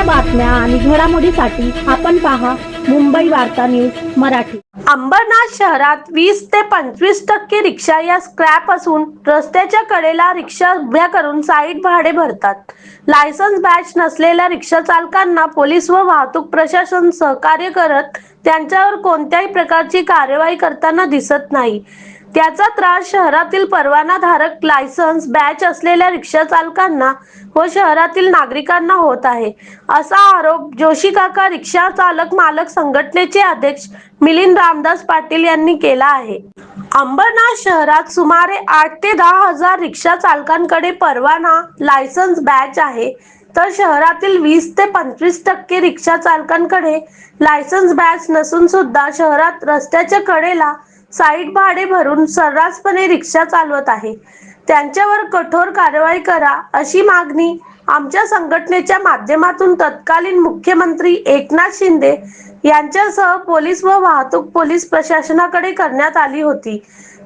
आणि घडामोडीसाठी आपण पहा मुंबई वार्ता न्यूज मराठी. अंबरनाथ शहरात वीस ते पंचवीस टक्के रिक्षा या स्क्रॅप असून रस्त्याच्या कडेला रिक्षा उभ्या करून साईड भाडे भरतात. लायसन्स बॅच नसलेल्या रिक्षा चालकांना पोलीस व वाहतूक प्रशासन सहकार्य करत त्यांच्यावर कोणत्याही प्रकारची कार्यवाही करताना दिसत नाही. त्याचा त्रास शहरातील परवानाधारक लायसन्स बॅच असलेल्या रिक्षा चालकांना व शहरातील नागरिकांना होत आहे. असा आरोप जोशी काका रिक्षा चालक मालक संघटनेचे अध्यक्ष मिलिंद रामदास पाटील यांनी केला आहे. अंबरनाथ शहरात सुमारे आठ ते दहा हजार रिक्षा चालकांकडे परवाना लायसन्स बॅच आहे. तर शहरातील वीस ते पंचवीस टक्के रिक्षा चालकांकडे लायसन्स बॅच नसून सुद्धा शहरात रस्त्याच्या कडेला साईड भाडे भरून सर्रासपणे रिक्षा चालवत आहे. त्यांच्यावर कठोर कारवाई करा अशी मागणी आमच्या संघटनेच्या माध्यमातून तत्कालीन मुख्यमंत्री एकनाथ शिंदे यांच्यासह पोलीस व वाहतूक पोलीस प्रशासनाकडे करण्यात आली होती.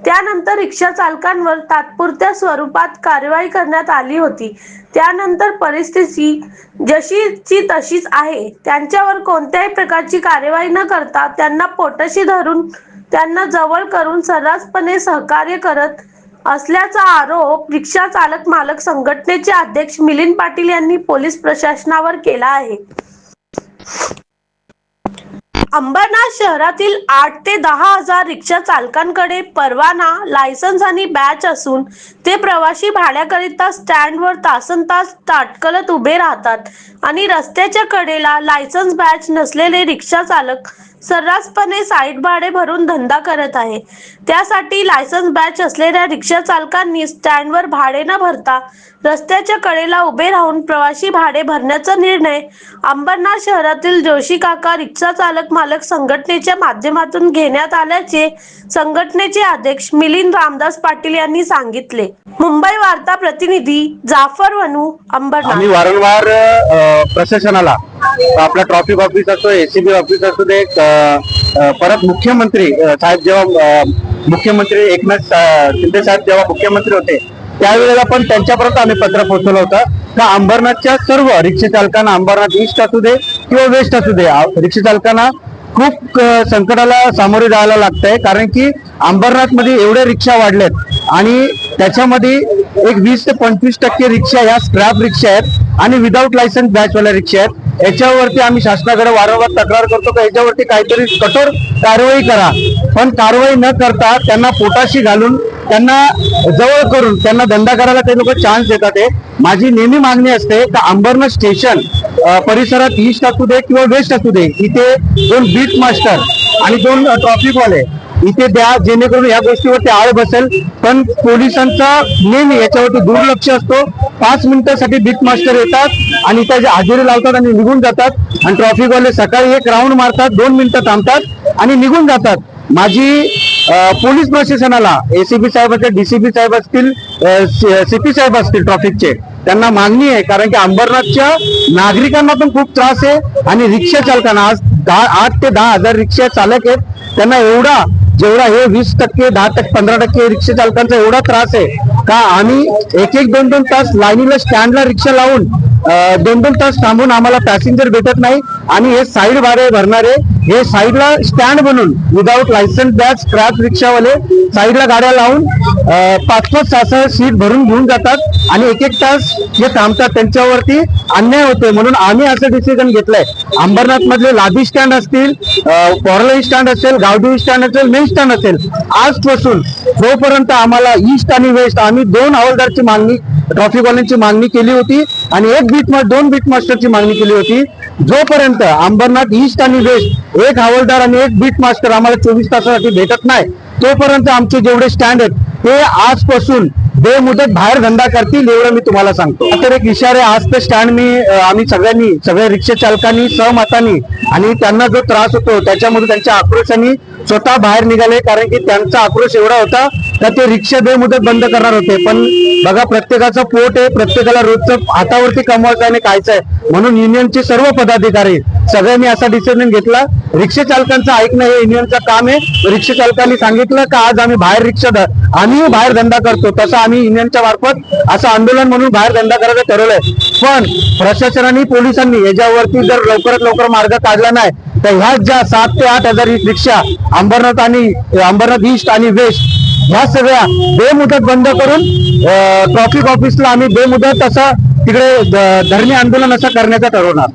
त्यानंतर रिक्षा चालकांवर तात्पुरत्या स्वरूपात कारवाई करण्यात आली होती. त्यानंतर परिस्थिती जशीची तशीच आहे. त्यांच्यावर कोणत्याही प्रकारची कारवाई न करता त्यांना पोटशी धरून त्यांना जवळ करून सर्रासपणे सहकार्य करत असल्याचा आरोप रिक्षा चालक मालक संघटनेचे अध्यक्ष मिलिंद पाटील यांनी पोलीस प्रशासनावर केला आहे. अंबरनाथ शहरातील आठ ते दहा हजार रिक्षा चालकांकडे परवाना लायसन्स आणि बॅच असून ते प्रवासी भाड्याकरिता स्टँडवर तासन तास ताटकलत उभे राहतात आणि रस्त्याच्या कडेला लायसन्स बॅच नसलेले रिक्षा चालक सर्रासपणे साईड भाडे भरून धंदा करत आहे. त्यासाठी लायसन्स बॅच असलेल्या रिक्षा चालकांनी स्टँडवर भाडे न भरता रस्त्याच्या कडेला उभे राहून प्रवासी भाडे भरण्याचा निर्णय अंबरनाथ शहरातील जोशी काका रिक्षा चालक मालक संघटनेच्या माध्यमातून घेण्यात आल्याचे संघटनेचे अध्यक्ष मिलिंद रामदास पाटील यांनी सांगितले. मुंबई वार्ता प्रतिनिधी जाफर वनू अंबरनाथ. आम्ही वारंवार प्रशासनाला आपला ट्रॉफिक ऑफिस असो एसीबी ऑफिस असू दे परत मुख्यमंत्री साहेब जेव्हा मुख्यमंत्री एकनाथ शिंदे साहेब जेव्हा मुख्यमंत्री होते त्यावेळेला पण त्यांच्यापर्यंत आम्ही पत्र पोहोचवलं होतं. का अंबरनाथच्या सर्व रिक्षा चालकांना अंबरनाथ ईस्ट असू दे किंवा वेस्ट असू दे रिक्षा चालकांना खूप संकटाला सामोरे जायला लागतंय. कारण की अंबरनाथमध्ये एवढे रिक्षा वाढलेत आणि त्याच्यामध्ये एक वीस ते पंचवीस टक्के रिक्षा ह्या स्क्रॅप रिक्षा आहेत आणि विदाऊट लायसन्स बॅचवाल्या रिक्षा आहेत. याच्यावरती आम्ही शासनाकडे वारंवार तक्रार करतो का याच्यावरती काहीतरी कठोर कारवाई करा. पण कारवाई न करता त्यांना पोटाशी घालून त्यांना जवळ करून त्यांना धंदा करायला ते लोक चान्स देतात आहे माझी नेहमी मागणी असते का अंबरनाथ स्टेशन परिसरात ईस्ट असू दे किंवा वेस्ट असू दे इथे दोन बीट मास्टर आणि दोन ट्रॉफिकवाले इथे द्या जेणेकरून या गोष्टीवरती आळ बसेल. पण पोलिसांचा नेहमी याच्यावरती दुर्लक्ष असतो. पाच मिनिटासाठी बीट मास्टर येतात आणि त्याची हजेरी लावतात आणि निघून जातात. आणि ट्रॉफिकवाले सकाळी एक राऊंड मारतात दोन मिनिटं थांबतात आणि निघून जातात. माझी पोलीस प्रशासनाला एसीपी साहेब असतील डीसीपी साहेब असतील सीपी साहेब असतील ट्रॉफिकचे त्यांना मागणी आहे. कारण की अंबरनाथच्या नागरिकांना पण खूप त्रास आहे आणि रिक्षा चालकांना आज दहा आठ ते दहा हजार रिक्षा चालक आहेत. त्यांना एवढा जेवढा हे वीस टक्के दहा टक्के पंधरा टक्के रिक्षा चालकांचा एवढा त्रास आहे का आम्ही एक एक दोन दोन तास लाईनीला स्टँडला रिक्षा लावून दोन दोन तास थांबून आम्हाला पॅसेंजर भेटत नाही आणि हे साईड भाडे भरणारे हे साईडला स्टँड बनून विदाऊट लायसन्स बॅच स्क्रॅप रिक्षावाले साईडला गाड्या लावून पाच पाच सहा सहा सीट भरून घेऊन जातात आणि एक एक तास जे थांबतात त्यांच्यावरती अन्याय होतोय म्हणून आम्ही असं डिसिजन घेतलंय. अंबरनाथ मधले लादी स्टँड असतील पॉर्लई स्टँड असेल गावडी स्टँड असेल मेन स्टँड असेल. आजपासून जोपर्यंत आम्हाला ईस्ट आणि वेस्ट आम्ही दोन हवालदारची मागणी ट्रॉफिकवाल्यांची मागणी केली होती आणि एक बीट मा- दोन बीट मास्टरची मागणी केली होती जोपर्यंत अंबरनाथ ईस्ट आणि वेस्ट एक हवालदार आणि एक बीट मास्टर आम्हाला चोवीस तासासाठी भेटत नाही तोपर्यंत आमचे जेवढे स्टँड आहेत ते आजपासून बेमुदत बाहेर धंदा करतील एवढं मी तुम्हाला सांगतो. तर एक इशारे आज ते स्टँड मी आम्ही सगळ्यांनी सगळ्या रिक्षा चालकांनी सहमतानी आणि त्यांना जो त्रास होतो त्याच्यामध्ये त्यांच्या आक्रोशाने स्वतः बाहेर निघाले. कारण की त्यांचा आक्रोश एवढा होता तर ते रिक्षा बेमुदत बंद करणार होते. पण बघा प्रत्येकाचं पोट आहे प्रत्येकाला रोजचं हातावरती कमवायचं आणि खायचं आहे. म्हणून युनियनचे सर्व पदाधिकारी सगळ्यांनी असा डिसिजन घेतला. रिक्षा चालकांचं ऐकणं हे युनियनचं काम आहे. रिक्षा चालकांनी सांगितलं का आज आम्ही बाहेर रिक्षा ध- आम्ही बाहेर धंदा करतो. तसं आम्ही युनियनच्या मार्फत असं आंदोलन म्हणून बाहेर धंदा करायचं ठरवलंय. पण प्रशासनाने पोलिसांनी याच्यावरती जर लवकरात लवकर मार्ग काढला नाही तर ह्याच ज्या सात ते आठ हजार रिक्षा अंबरनाथ आणि अंबरनाथ ईस्ट आणि वेस्ट ह्या सगळ्या बेमुदत बंद करून ट्रॉफिक ऑफिसला आम्ही बेमुदत असं तिकडे धर्मी आंदोलन असं करण्याचं ठरवणार.